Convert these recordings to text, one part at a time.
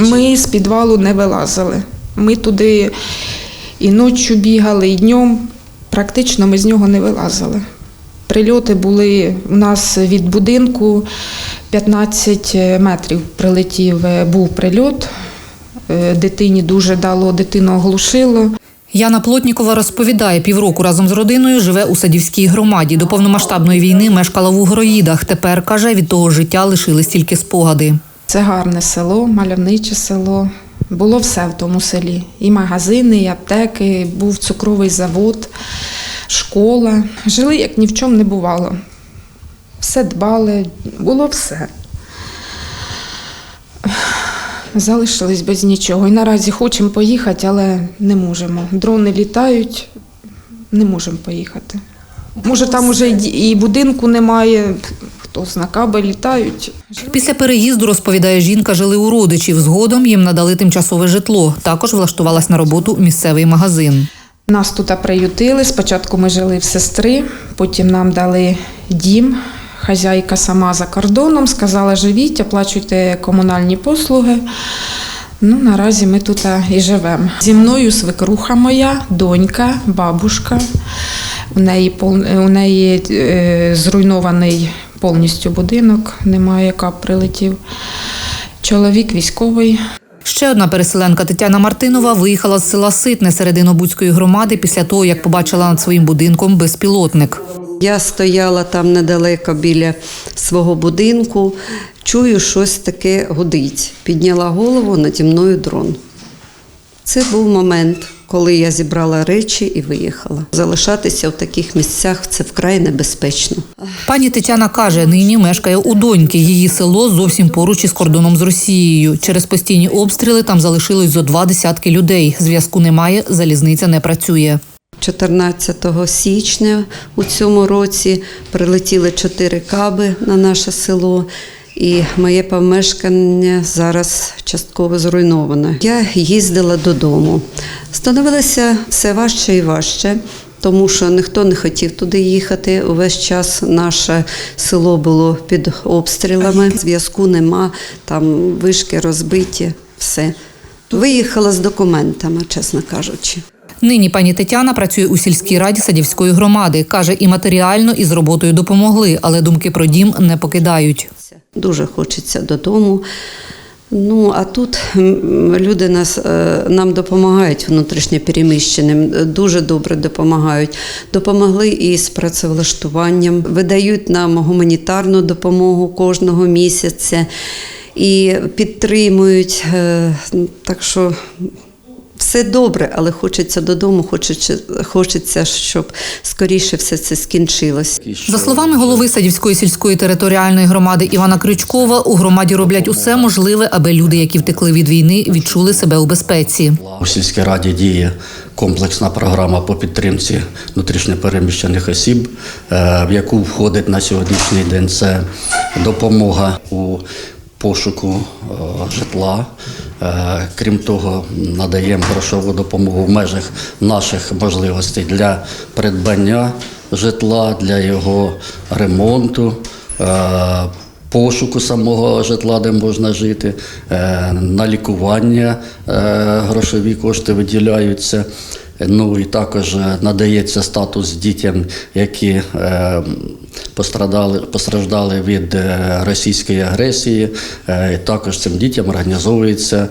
Ми з підвалу не вилазили. Ми туди і ночі бігали, і днем. Практично ми з нього не вилазили. Прильоти були у нас від будинку 15 метрів прилетів, е, був прильот. Е, Дитині дуже дало, дитину оглушило. Яна Плотнікова розповідає, півроку разом з родиною живе у Садівській громаді. До повномасштабної війни мешкала в Угроїдах. Тепер, каже, від того життя лишились тільки спогади. Це гарне село, мальовниче село. Було все в тому селі. І магазини, і аптеки, був цукровий завод, школа. Жили, як ні в чому не бувало. Все дбали, було все. Залишились без нічого. І наразі хочемо поїхати, але не можемо. Дрони літають, не можемо поїхати. Може, там уже і будинку немає, хто зна, каби літають. Після переїзду, розповідає жінка, жили у родичів. Згодом їм надали тимчасове житло. Також влаштувалась на роботу в місцевий магазин. Нас тут приютили. Спочатку ми жили в сестри, потім нам дали дім. Хазяйка сама за кордоном сказала, живіть, оплачуйте комунальні послуги. Ну, наразі ми тут і живемо. Зі мною свекруха моя, донька, бабушка. У неї, пол- у неї е, зруйнований повністю будинок, немає кап прилетів. Чоловік військовий, Ще одна переселенка Тетяна Мартинова виїхала з села Ситне Серединобудської громади після того, як побачила над своїм будинком безпілотник. Я стояла там недалеко біля свого будинку, чую, щось таке гудить. Підняла голову наді мною дрон. Це був момент, коли я зібрала речі і виїхала. Залишатися в таких місцях це вкрай небезпечно. Пані Тетяна каже, нині мешкає у доньки. Її село зовсім поруч із кордоном з Росією. Через постійні обстріли там залишилось зо два десятки людей. Зв'язку немає, залізниця не працює. 14 січня у цьому році прилетіли чотири каби на наше село. І моє помешкання зараз частково зруйноване. Я їздила додому. Становилося все важче і важче, тому що ніхто не хотів туди їхати. Увесь час наше село було під обстрілами. Зв'язку нема, там вишки розбиті, все. Виїхала з документами, чесно кажучи. Нині пані Тетяна працює у сільській раді Садівської громади. Каже, і матеріально, і з роботою допомогли, але думки про дім не покидають. Дуже хочеться додому. Ну, а тут люди нас, е, нам допомагають внутрішньо переміщеним, дуже добре допомагають. Допомогли і з працевлаштуванням, видають нам гуманітарну допомогу кожного місяця і підтримують. е, Так що все добре, але хочеться додому, хочеться, хочеться, щоб скоріше все це скінчилось. За словами голови Садівської сільської територіальної громади Івана Крючкова, у громаді роблять усе можливе, аби люди, які втекли від війни, відчули себе у безпеці. У сільській раді діє комплексна програма по підтримці внутрішньопереміщених осіб, е, в яку входить на сьогоднішній день це допомога у пошуку е, житла. Е, Крім того, надаємо грошову допомогу в межах наших можливостей для придбання житла, для його ремонту. е, пошуку самого житла, де можна жити, е, на лікування грошові кошти виділяються. Ну і також е, надається статус дітям, які е, пострадали, постраждали від е, російської агресії. І Також цим дітям організовується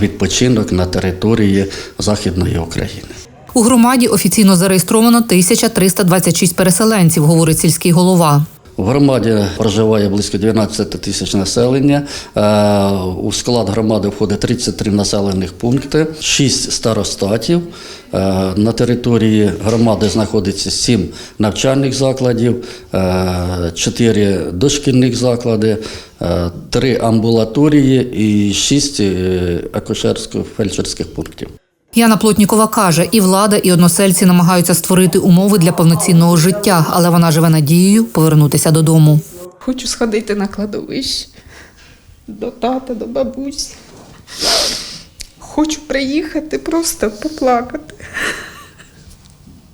відпочинок на території Західної України. У громаді офіційно зареєстровано 1326 переселенців, говорить сільський голова. В громаді проживає близько 12 тисяч населення. Е, У склад громади входить 33 населених пункти, 6 старостатів. Е, На території громади знаходиться 7 навчальних закладів, 4 дошкільних заклади, 3 амбулаторії і 6 акушерсько-фельдшерських пунктів. Яна Плотнікова каже, і влада, і односельці намагаються створити умови для повноцінного життя, але вона живе надією повернутися додому. Хочу сходити на кладовище до тата, до бабусі. Хочу приїхати, просто поплакати,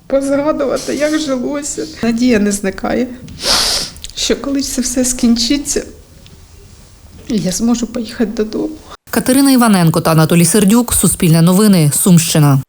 позгадувати, як жилося. Надія не зникає, що колись це все скінчиться, я зможу поїхати додому. Катерина Іваненко та Анатолій Сердюк. Суспільне новини. Сумщина.